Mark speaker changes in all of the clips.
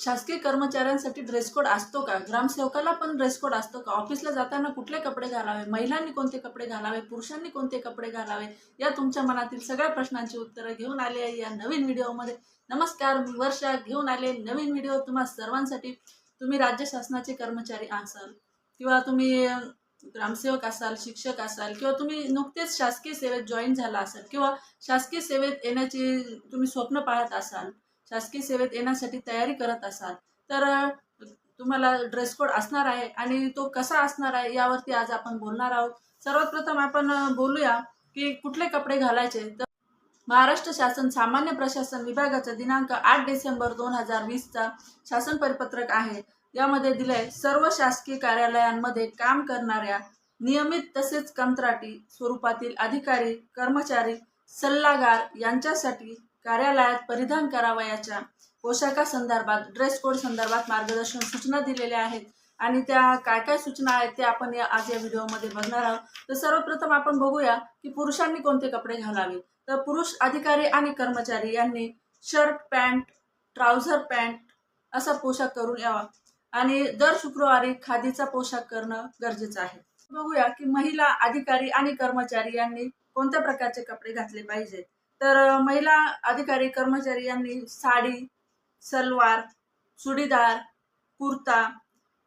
Speaker 1: शासकीय कर्मचाऱ्यांसाठी dress code असतो का? ग्रामसेवकाला पण ड्रेस कोड असतो का? ऑफिसला जाताना कुठले कपडे घालावे? महिलांनी कोणते कपडे घालावे? पुरुषांनी कोणते कपडे घालावे? या तुमच्या मनातील सगळ्या प्रश्नांची उत्तरं घेऊन आले आहे या नवीन व्हिडिओमध्ये. नमस्कार मी वर्षा. घेऊन आले नवीन व्हिडिओ तुम्हा सर्वांसाठी. तुम्ही राज्य शासनाचे कर्मचारी असाल किंवा तुम्ही ग्रामसेवक असाल शिक्षक असाल किंवा तुम्ही नुकतेच शासकीय सेवेत जॉईन झाला असाल किंवा शासकीय सेवेत येण्याची तुम्ही स्वप्न पाहत असाल शासकीय सेवेत येण्यासाठी तयारी करत असाल. तर तुम्हाला ड्रेस कोड असणार आहे आणि तो कसा असणार आहे यावरती आज आपण बोलणार आहोत. सर्वात प्रथम आपण बोलूया की कुठले कपडे घालायचे? तर महाराष्ट्र शासन सामान्य प्रशासन विभागाचा दिनांक आठ डिसेंबर दोन हजार वीसचा शासन परिपत्रक आहे. यामध्ये दिलंय सर्व शासकीय कार्यालयांमध्ये काम करणाऱ्या नियमित तसेच कंत्राटी स्वरूपातील अधिकारी कर्मचारी सल्लागार यांच्यासाठी कार्यालयात परिधान करावयाच्या पोशाखासंदर्भात ड्रेस कोड संदर्भात मार्गदर्शन सूचना दिलेल्या आहेत. आणि त्या काय काय सूचना आहेत ते आपण या आज या व्हिडिओमध्ये बघणार आहोत. तर सर्वप्रथम आपण बघूया की पुरुषांनी कोणते कपडे घालावे तर पुरुष अधिकारी आणि कर्मचारी यांनी शर्ट पॅन्ट ट्राउझर पॅन्ट असा पोशाख करून यावा. आणि दर शुक्रवारी खादीचा पोशाख करणं गरजेचं आहे. बघूया की महिला अधिकारी आणि कर्मचारी यांनी कोणत्या प्रकारचे कपडे घातले पाहिजे तर महिला अधिकारी कर्मचारी यांनी साडी सलवार चुडीदार कुर्ता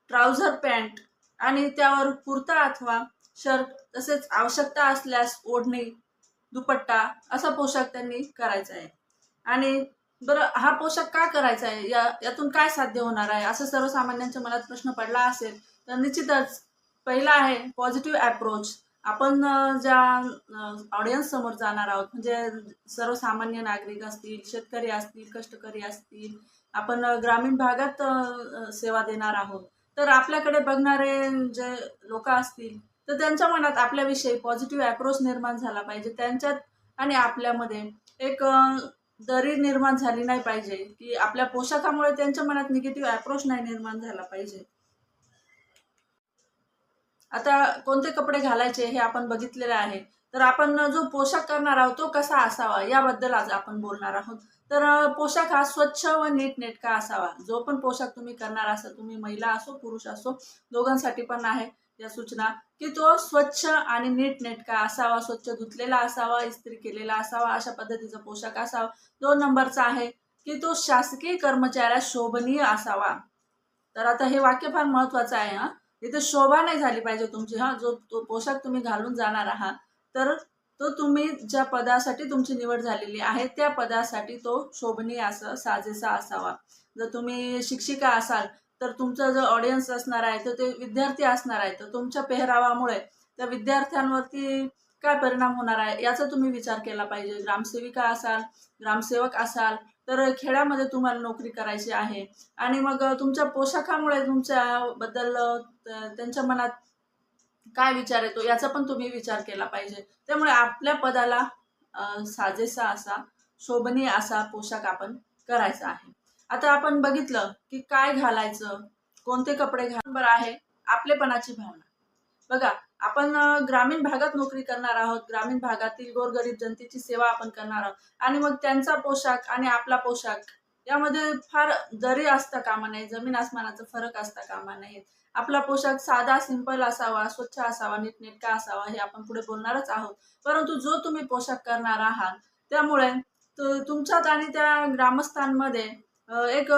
Speaker 1: ट्राउझर पॅन्ट आणि त्यावर कुर्ता अथवा शर्ट तसेच आवश्यकता असल्यास ओढणी दुपट्टा असा पोशाख त्यांनी करायचा आहे. आणि बरं हा पोशाख का करायचा आहे? या यातून काय साध्य होणार आहे? असं सर्वसामान्यांच्या मनात प्रश्न पडला असेल तर निश्चितच पहिला आहे पॉझिटिव्ह अप्रोच. आपण ज्या ऑडियन्स समोर जाणार आहोत म्हणजे सर्वसामान्य नागरिक असतील शेतकरी असतील कष्टकरी असतील आपण ग्रामीण भागात सेवा देणार आहोत. तर आपल्याकडे बघणारे जे लोक असतील तर त्यांच्या मनात आपल्याविषयी पॉझिटिव्ह अप्रोच निर्माण झाला पाहिजे. त्यांच्यात आणि आपल्यामध्ये एक दरी निर्माण झाली नाही पाहिजे की आपल्या पोशाखामुळे त्यांच्या मनात निगेटिव्ह अप्रोच नाही निर्माण झाला पाहिजे. आता कोणते कपडे घालायचे हे आपण बघितलेले आहे. तर आपण जो पोशाख करणार आहोत तो कसा असावा याबद्दल आज आपण बोलणार आहोत. तर पोशाख हा स्वच्छ व नीटनेटका असावा. जो पण पोशाख तुम्ही करणार असाल तुम्ही महिला असो पुरुष असो दोघांसाठी पण आहे या सूचना की तो स्वच्छ आणि नीटनेटका असावा स्वच्छ धुतलेला असावा इस्त्री केलेला असावा अशा पद्धतीचा पोशाख असावा. दोन नंबरचा आहे की तो शासकीय कर्मचाऱ्या शोभनीय असावा. तर आता हे वाक्य फार महत्वाचं आहे हा. इथे शोभा नाही झाली पाहिजे तुमची. हा जो तो पोशाख तुम्ही घालून जाणार आहात तर तो तुम्ही ज्या पदासाठी तुमची निवड झालेली आहे त्या पदासाठी तो शोभनीय असं साजेसा असावा. जर तुम्ही शिक्षिका असाल तर तुमचा जो ऑडियन्स असणार आहे तर ते विद्यार्थी असणार आहे तर तुमच्या पेहरावामुळे त्या विद्यार्थ्यांवरती काय परिणाम होणार आहे? याचा तुम्ही विचार केला पाहिजे. ग्रामसेविका असाल ग्रामसेवक असाल तर खेड्यामध्ये तुम्हाला नोकरी करायची आहे. आणि मग तुमच्या पोशाखामुळे तुमच्याबद्दल बद्दल त्यांच्या मनात काय विचार येतो? याचा पण तुम्ही विचार केला पाहिजे. त्यामुळे आपल्या पदाला साजेसा असा शोभनीय असा पोशाख आपण करायचा आहे. आता आपण बघितलं की काय घालायचं? कोणते कपडे घाल बरं आहे. आपलेपणाची भावना. बघा आपण ग्रामीण भागात नोकरी करणार आहोत ग्रामीण भागातील गोरगरीब जनतेची सेवा आपण करणार आहोत आणि मग त्यांचा पोशाख आणि आपला पोशाख यामध्ये फार दरी असता कामा नये जमीन आसमानाचा फरक असता कामा नये. आपला पोशाख साधा सिंपल असावा स्वच्छ असावा नीटनेटका असावा हे आपण पुढे बोलणारच आहोत. परंतु जो तुम्ही पोशाख करणार आहात त्यामुळे तुमच्यात आणि त्या ग्रामस्थांमध्ये एक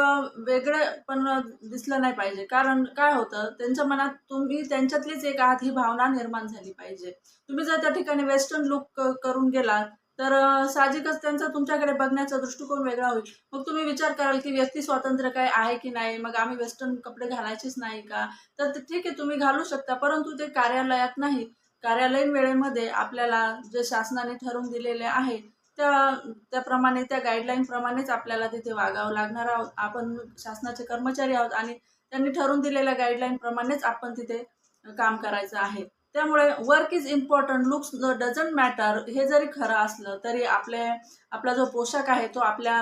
Speaker 1: वेगळं पण दिसलं नाही पाहिजे. कारण काय होतं त्यांच्या मनात तुम्ही त्यांच्यातलीच एक आत ही भावना निर्माण झाली पाहिजे. तुम्ही जर त्या ठिकाणी वेस्टर्न लुक करून गेलात तर साहजिकच त्यांचा तुमच्याकडे बघण्याचा दृष्टिकोन वेगळा होईल. मग तुम्ही विचार कराल की व्यक्ती स्वातंत्र्य काय आहे की नाही? मग आम्ही वेस्टर्न कपडे घालायचेच नाही का? तर ठीक आहे तुम्ही घालू शकता परंतु ते कार्यालयात नाही. कार्यालयीन वेळेमध्ये आपल्याला जे शासनाने ठरवून दिलेले आहे त्या त्याप्रमाणे त्या गाईडलाईनप्रमाणेच आपल्याला तिथे वागावं लागणार आहोत. आपण शासनाचे कर्मचारी आहोत आणि त्यांनी ठरवून दिलेल्या गाईडलाईनप्रमाणेच आपण तिथे काम करायचं आहे. त्यामुळे work is important looks doesn't matter हे जरी खरं असलं तरी आपले आपला जो पोशाख आहे तो आपल्या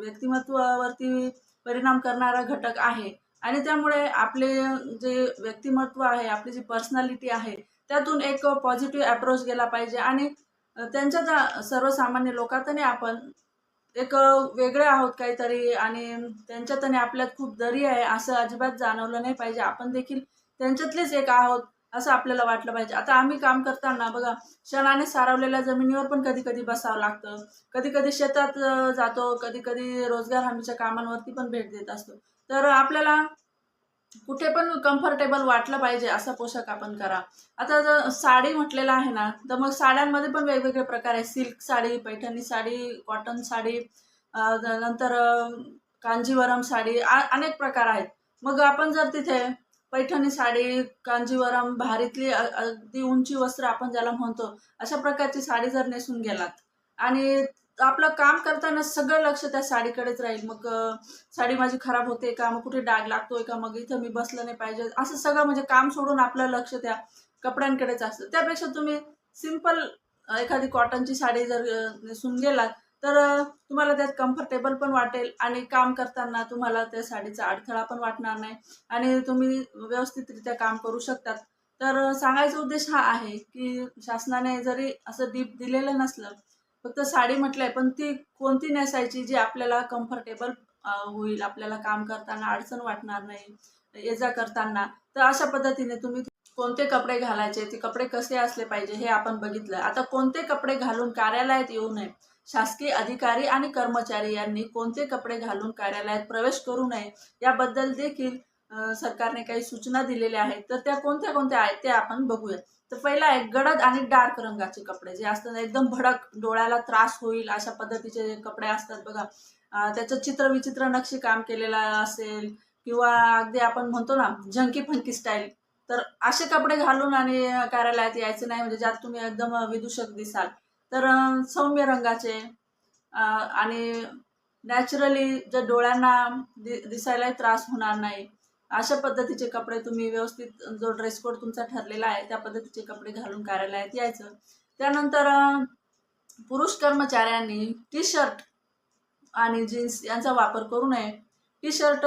Speaker 1: व्यक्तिमत्वावरती परिणाम करणारा घटक आहे. आणि त्यामुळे आपले जे व्यक्तिमत्व आहे आपली जी पर्सनॅलिटी आहे त्यातून एक पॉझिटिव्ह अप्रोच गेला पाहिजे. आणि त्यांच्या त्या सर्वसामान्य लोकातने आपण एक वेगळे आहोत काहीतरी आणि त्यांच्यातने आपल्यात खूप दरी आहे असं अजिबात जाणवलं नाही पाहिजे. आपण देखील त्यांच्यातलेच एक आहोत असं आपल्याला वाटलं पाहिजे. आता आम्ही काम करताना बघा क्षणाने सारवलेल्या जमिनीवर पण कधी कधी बसावं लागतं. कधी कधी शेतात जातो कधी कधी रोजगार हमीच्या कामांवरती पण भेट देत असतो. तर आपल्याला कुठे पण कम्फर्टेबल वाटलं पाहिजे असा पोशाख आपण करा. आता जर साडी म्हटलेलं आहे ना तर मग साड्यांमध्ये पण वेगवेगळे प्रकार आहे. सिल्क साडी पैठणी साडी कॉटन साडी नंतर कांजीवरम साडी अनेक प्रकार आहेत. मग आपण जर तिथे पैठणी साडी कांजीवरम भारीतली अगदी उंची वस्त्र आपण ज्याला म्हणतो अशा प्रकारची साडी जर नेसून गेलात आणि आपलं काम करताना सगळं लक्ष त्या साडीकडेच राहील. मग साडी माझी खराब होते का? मग कुठे डाग लागतोय का? मग इथं मी बसलं नाही पाहिजे. असं सगळं म्हणजे काम सोडून आपलं लक्ष त्या कपड्यांकडेच असतं. त्यापेक्षा तुम्ही सिंपल एखादी कॉटनची साडी जर नेसून गेलात तर तुम्हाला त्यात कम्फर्टेबल पण वाटेल आणि काम करताना तुम्हाला त्या साडीचा अडथळा पण वाटणार नाही आणि तुम्ही व्यवस्थितरित्या काम करू शकतात. तर सांगायचा उद्देश हा आहे की शासनाने जरी असं डीप दिलेलं नसलं फक्त साडी म्हटलंय पण ती कोणती नेसायची जी आपल्याला कम्फर्टेबल होईल? आपल्याला काम करताना अडचण वाटणार नाही ये जा करताना. तर अशा पद्धतीने तुम्ही कोणते कपडे घालायचे ते कपडे कसे असले पाहिजे हे आपण बघितलं. आता कोणते कपडे घालून कार्यालयात येऊ नये? शासकीय अधिकारी आणि कर्मचारी यांनी कोणते कपडे घालून कार्यालयात प्रवेश करू नये याबद्दल देखील सरकारने काही सूचना दिलेल्या आहेत. तर त्या कोणत्या कोणत्या आहेत ते आपण बघूया तर पहिला आहे गडद आणि डार्क रंगाचे कपडे जे असतात एकदम भडक डोळ्याला त्रास होईल अशा पद्धतीचे जे कपडे असतात बघा. त्याचं चित्र विचित्र नक्षी काम केलेलं असेल किंवा अगदी आपण म्हणतो ना झंकी फंकी स्टाईल तर असे कपडे घालून आणि कार्यालयात यायचं नाही म्हणजे ज्यात तुम्ही एकदम विदूषक दिसाल. तर सौम्य रंगाचे आणि नॅचरली जर डोळ्यांना दि दिसायलाही त्रास होणार नाही. अशा पद्धतीचे कपडे तुम्ही व्यवस्थित जो ड्रेस कोड तुमचा ठरलेला आहे त्या पद्धतीचे कपडे घालून कार्यालयात यायचं. त्यानंतर पुरुष कर्मचाऱ्यांनी टी शर्ट आणि जीन्स यांचा वापर करू नये. टी शर्ट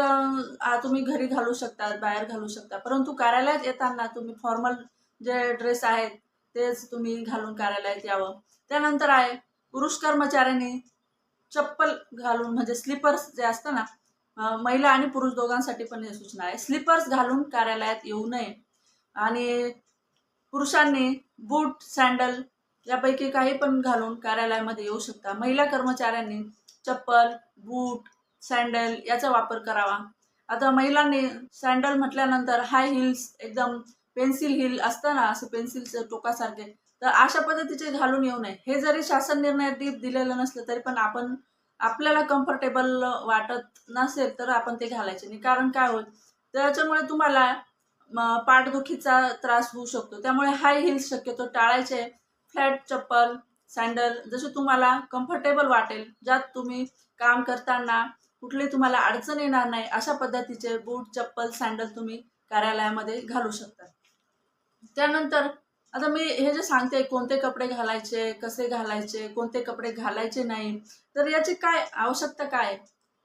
Speaker 1: तुम्ही घरी घालू शकता बाहेर घालू शकता परंतु कार्यालयात येताना तुम्ही फॉर्मल जे ड्रेस आहेत तेच तुम्ही घालून कार्यालयात यावं. त्यानंतर आहे पुरुष कर्मचाऱ्यांनी चप्पल घालून म्हणजे स्लीपर्स जे असतं ना महिला आणि पुरुष दोघांसाठी पण सूचना आहे. स्लीपर्स घालून कार्यालयात येऊ नये. आणि पुरुषांनी बूट सँडल यापैकी काही पण घालून कार्यालयामध्ये येऊ शकता. महिला कर्मचाऱ्यांनी चप्पल बूट सँडल याचा वापर करावा. आता महिलांनी सँडल म्हटल्यानंतर हाय हिल्स एकदम पेन्सिल हिल असतं ना असं पेन्सिलचं टोकासारखे तर अशा पद्धतीचे घालून येऊ नये. हे जरी शासन निर्णय दिलेलं नसलं तरी पण आपण आपल्याला कम्फर्टेबल वाटत नसेल तर आपण ते घालायचे नाही. कारण काय होईल? त्याच्यामुळे तुम्हाला पाठदुखीचा त्रास होऊ शकतो. त्यामुळे हाय हिल्स शक्यतो टाळायचे. फ्लॅट चप्पल सँडल जसे तुम्हाला कम्फर्टेबल वाटेल ज्यात तुम्ही काम करताना कुठली तुम्हाला अडचण येणार नाही अशा पद्धतीचे बूट चप्पल सँडल तुम्ही कार्यालयामध्ये घालू शकता. त्यानंतर आता मी हे जे सांगते कोणते कपडे घालायचे कसे घालायचे कोणते कपडे घालायचे नाही तर याची काय आवश्यकता काय?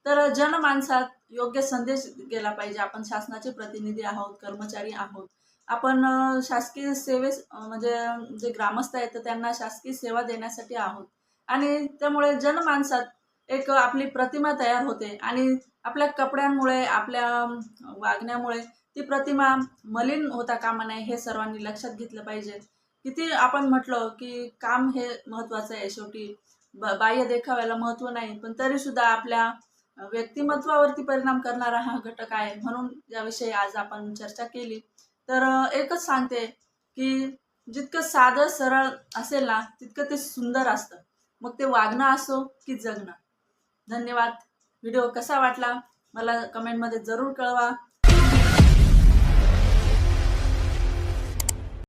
Speaker 1: तर जनमानसात योग्य संदेश गेला पाहिजे. आपण शासनाचे प्रतिनिधी आहोत कर्मचारी आहोत. आपण शासकीय सेवे म्हणजे जे ग्रामस्थ आहेत तर त्यांना शासकीय सेवा देण्यासाठी आहोत. आणि त्यामुळे जनमानसात एक आपली प्रतिमा तयार होते आणि आपल्या कपड्यांमुळे आपल्या वागण्यामुळे ती प्रतिमा मलिन होता कामा नये हे सर्वांनी लक्षात घेतलं पाहिजे. किती आपण म्हटलं की काम हे महत्त्वाचं आहे शेवटी. बाह्य देखाव्याला महत्त्व नाही पण तरीसुद्धा आपल्या व्यक्तिमत्वावरती परिणाम करणारा हा घटक आहे. म्हणून याविषयी आज आपण चर्चा केली. तर एकच सांगते की जितकं साधं सरळ असेल ना तितकं ते सुंदर असतं. मग ते वागणं असो की जगणं. धन्यवाद. व्हिडिओ कसा वाटला मला कमेंटमध्ये जरूर कळवा.